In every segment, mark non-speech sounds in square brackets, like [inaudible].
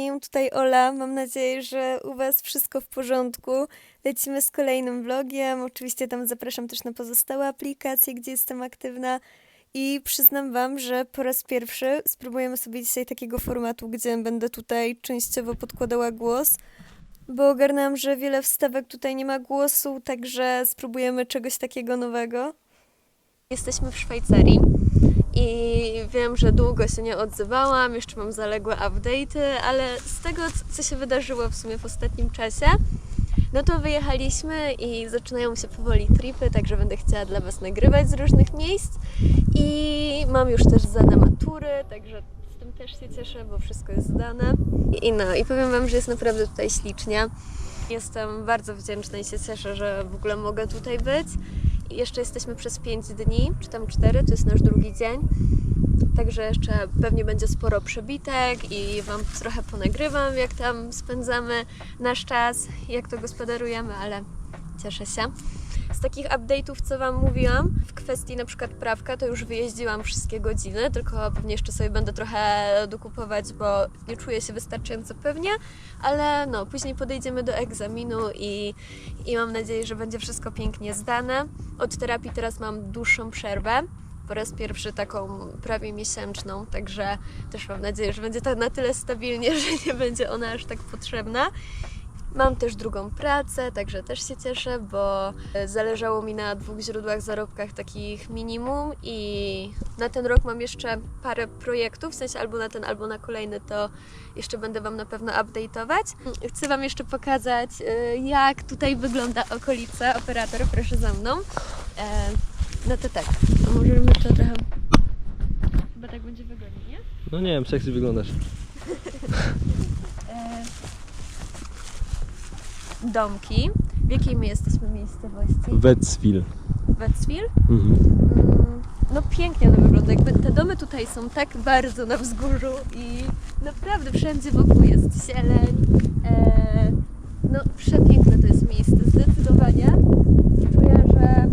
Wszystkim, tutaj Ola. Mam nadzieję, że u Was wszystko w porządku. Lecimy z kolejnym vlogiem. Oczywiście tam zapraszam też na pozostałe aplikacje, gdzie jestem aktywna. I przyznam Wam, że po raz pierwszy spróbujemy sobie dzisiaj takiego formatu, gdzie będę tutaj częściowo podkładała głos, bo ogarnęłam, że wiele wstawek tutaj nie ma głosu, także spróbujemy czegoś takiego nowego. Jesteśmy w Szwajcarii i wiem, że długo się nie odzywałam, jeszcze mam zaległe update'y, ale z tego, co się wydarzyło w sumie w ostatnim czasie, no to wyjechaliśmy i zaczynają się powoli tripy, także będę chciała dla Was nagrywać z różnych miejsc i mam już też zdane matury, także z tym też się cieszę, bo wszystko jest zdane. I no, i powiem Wam, że jest naprawdę tutaj ślicznie. Jestem bardzo wdzięczna i się cieszę, że w ogóle mogę tutaj być. Jeszcze jesteśmy przez 5 dni, czy tam 4, to jest nasz drugi dzień. Także jeszcze pewnie będzie sporo przebitek i Wam trochę ponagrywam, jak tam spędzamy nasz czas, jak to gospodarujemy, ale cieszę się. Z takich update'ów, co Wam mówiłam, w kwestii na przykład prawka, to już wyjeździłam wszystkie godziny, tylko pewnie jeszcze sobie będę trochę dokupować, bo nie czuję się wystarczająco pewnie, ale no, później podejdziemy do egzaminu i, i mam nadzieję, że będzie wszystko pięknie zdane. Od terapii teraz mam dłuższą przerwę, po raz pierwszy taką prawie miesięczną, także też mam nadzieję, że będzie tak na tyle stabilnie, [laughs] że nie będzie ona aż tak potrzebna. Mam też drugą pracę, także też się cieszę, bo e, zależało mi na dwóch źródłach zarobkach takich minimum i na ten rok mam jeszcze parę projektów, w sensie albo na ten, albo na kolejny, to jeszcze będę Wam na pewno update'ować. Chcę Wam jeszcze pokazać, e, jak tutaj wygląda okolica. Operator, proszę za mną. E, No to tak, to możemy to trochę... Chyba tak będzie wygodniej, nie? No nie wiem, sexy wyglądasz. [laughs] Domki. W jakiej my jesteśmy miejscowości? Wetzwil. Wetzwil? Mhm. Mm, No pięknie to wygląda. Jakby te domy tutaj są tak bardzo na wzgórzu i naprawdę wszędzie wokół jest zieleń. E, no przepiękne to jest miejsce, zdecydowanie. Czuję, że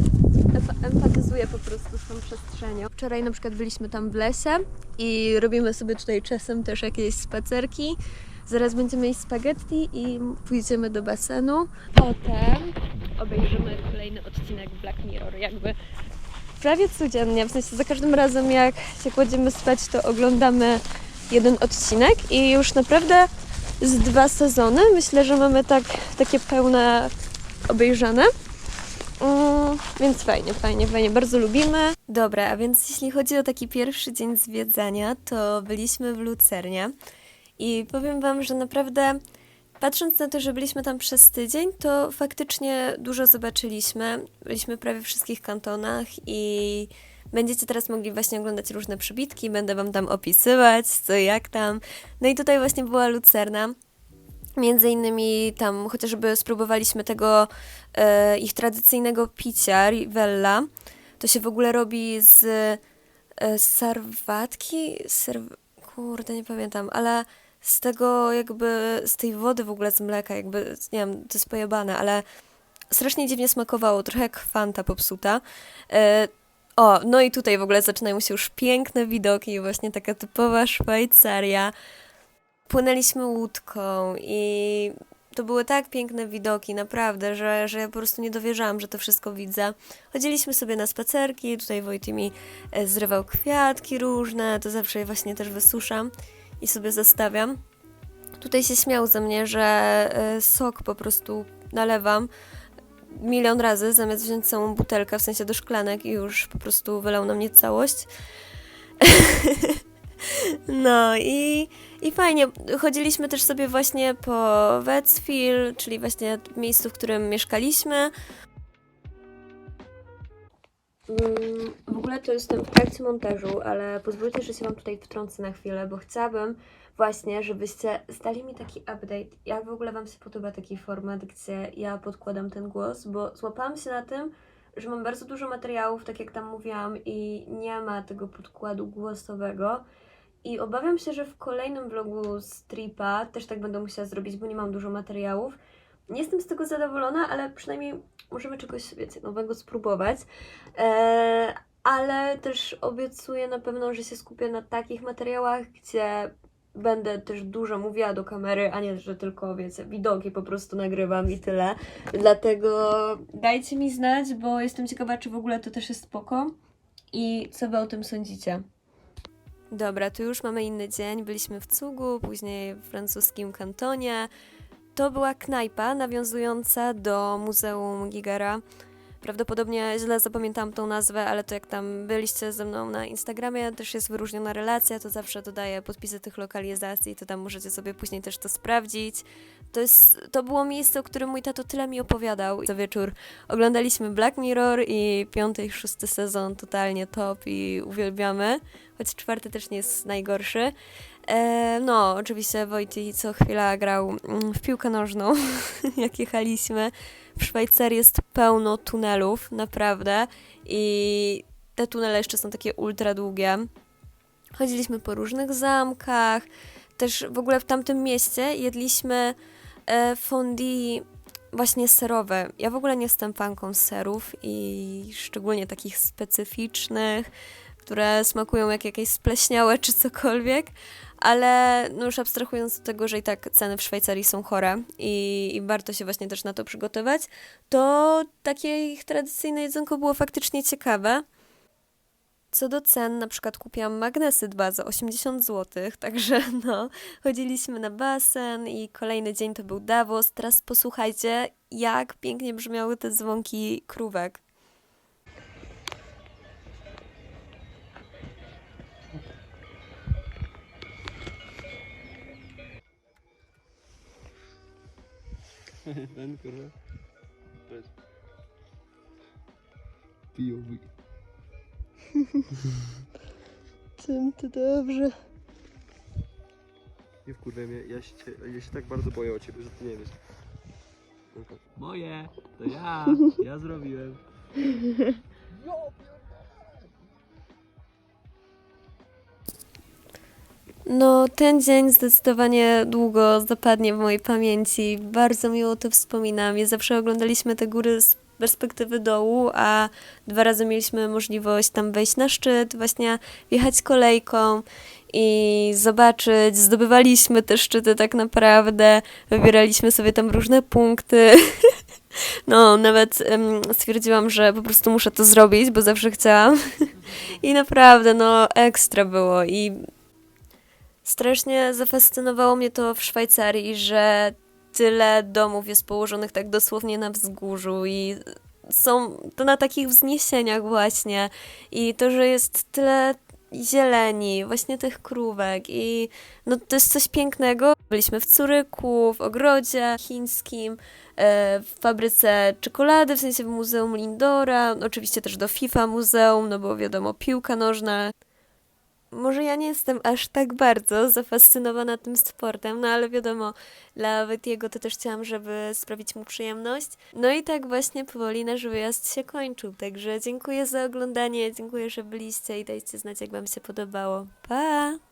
empa- empatyzuję po prostu z tą przestrzenią. Wczoraj na przykład byliśmy tam w lesie i robimy sobie tutaj czasem też jakieś spacerki. Zaraz będziemy jeść spaghetti i pójdziemy do basenu. Potem obejrzymy kolejny odcinek Black Mirror. Jakby prawie codziennie, w sensie za każdym razem jak się kładziemy spać, to oglądamy jeden odcinek i już naprawdę z dwa sezony. Myślę, że mamy tak, takie pełne obejrzane. Mm, więc fajnie, fajnie, fajnie, bardzo lubimy. Dobra, a więc jeśli chodzi o taki pierwszy dzień zwiedzania, to byliśmy w Lucernie i powiem Wam, że naprawdę patrząc na to, że byliśmy tam przez tydzień, to faktycznie dużo zobaczyliśmy. Byliśmy prawie w wszystkich kantonach i będziecie teraz mogli właśnie oglądać różne przybitki, będę Wam tam opisywać, co jak tam. No i tutaj właśnie była Lucerna. Między innymi tam chociażby spróbowaliśmy tego e, ich tradycyjnego picia, Rivella. To się w ogóle robi z e, sarwatki, serw... kurde, nie pamiętam, ale z tego jakby, z tej wody w ogóle z mleka, jakby, nie wiem, to jest pojebane, ale strasznie dziwnie smakowało, trochę jak fanta popsuta. E, o, no i tutaj w ogóle zaczynają się już piękne widoki, właśnie taka typowa Szwajcaria. Płynęliśmy łódką i to były tak piękne widoki, naprawdę, że, że ja po prostu nie dowierzałam, że to wszystko widzę. Chodziliśmy sobie na spacerki, tutaj Wojty mi e, zrywał kwiatki różne, to zawsze je właśnie też wysuszam i sobie zostawiam. Tutaj się śmiał ze mnie, że e, sok po prostu nalewam milion razy, zamiast wziąć całą butelkę, w sensie do szklanek i już po prostu wylał na mnie całość. [laughs] No i, i fajnie. Chodziliśmy też sobie właśnie po Wetzwil, czyli właśnie miejscu, w którym mieszkaliśmy. Mm, W ogóle to jestem w trakcie montażu, ale pozwólcie, że się Wam tutaj wtrącę na chwilę, bo chciałabym właśnie, żebyście zdali mi taki update, jak w ogóle Wam się podoba taki format, gdzie ja podkładam ten głos, bo złapałam się na tym, że mam bardzo dużo materiałów, tak jak tam mówiłam, i nie ma tego podkładu głosowego. I obawiam się, że w kolejnym vlogu z Tripa też tak będę musiała zrobić, bo nie mam dużo materiałów. Nie jestem z tego zadowolona, ale przynajmniej możemy czegoś wiecie, nowego spróbować. Eee, ale też obiecuję na pewno, że się skupię na takich materiałach, gdzie będę też dużo mówiła do kamery, a nie, że tylko, wiecie, widoki po prostu nagrywam i tyle. Dlatego dajcie mi znać, bo jestem ciekawa, czy w ogóle to też jest spoko i co wy o tym sądzicie. Dobra, tu już mamy inny dzień. Byliśmy w Cugu, później w francuskim kantonie. To była knajpa nawiązująca do Muzeum Gigera. Prawdopodobnie źle zapamiętałam tą nazwę, ale to jak tam byliście ze mną na Instagramie, też jest wyróżniona relacja, to zawsze dodaję podpisy tych lokalizacji, to tam możecie sobie później też to sprawdzić. To, jest, to było miejsce, o którym mój tato tyle mi opowiadał. Co wieczór oglądaliśmy Black Mirror i piąty i szósty sezon totalnie top i uwielbiamy, choć czwarty też nie jest najgorszy. E, no, oczywiście Wojty co chwila grał mm, w piłkę nożną, [laughs] jak jechaliśmy. W Szwajcarii jest pełno tunelów, naprawdę. I te tunele jeszcze są takie ultra długie. Chodziliśmy po różnych zamkach. Też w ogóle w tamtym mieście jedliśmy e, fondue właśnie serowe. Ja w ogóle nie jestem fanką serów i szczególnie takich specyficznych, które smakują jak jakieś spleśniałe czy cokolwiek. Ale no już abstrahując od tego, że i tak ceny w Szwajcarii są chore i, i warto się właśnie też na to przygotować, to takie ich tradycyjne jedzonko było faktycznie ciekawe. Co do cen, na przykład kupiłam magnesy dwa za 80 zł, [laughs] także no, chodziliśmy na basen i kolejny dzień to był Davos. Teraz posłuchajcie, jak pięknie brzmiały te dzwonki krówek. [laughs] Ten kurwa. To jest. Pijowy. Tym to dobrze. Nie wkurwaj mnie, ja się, ja się tak bardzo boję o ciebie, że ty nie wiesz. Moje! To ja! [laughs] Ja zrobiłem. [laughs] No, ten dzień zdecydowanie długo zapadnie w mojej pamięci. Bardzo miło to wspominam. Ja zawsze oglądaliśmy te góry z perspektywy dołu, a dwa razy mieliśmy możliwość tam wejść na szczyt, właśnie wjechać kolejką i zobaczyć. Zdobywaliśmy te szczyty tak naprawdę, wybieraliśmy sobie tam różne punkty. [laughs] No, nawet em, stwierdziłam, że po prostu muszę to zrobić, bo zawsze chciałam. [laughs] I naprawdę, no, ekstra było. I Strasznie zafascynowało mnie to w Szwajcarii, że tyle domów jest położonych tak dosłownie na wzgórzu i są to na takich wzniesieniach właśnie i to, że jest tyle zieleni, właśnie tych krówek i no to jest coś pięknego. Byliśmy w Curyku, w ogrodzie chińskim, e, w fabryce czekolady, w sensie w Muzeum Lindora, oczywiście też do FIFA Muzeum, no bo wiadomo, piłka nożna, może ja nie jestem aż tak bardzo zafascynowana tym sportem, no ale wiadomo, dla Wetiego to też chciałam, żeby sprawić mu przyjemność. No i tak właśnie powoli nasz wyjazd się kończył, także dziękuję za oglądanie, dziękuję, że byliście i dajcie znać, jak wam się podobało. Pa!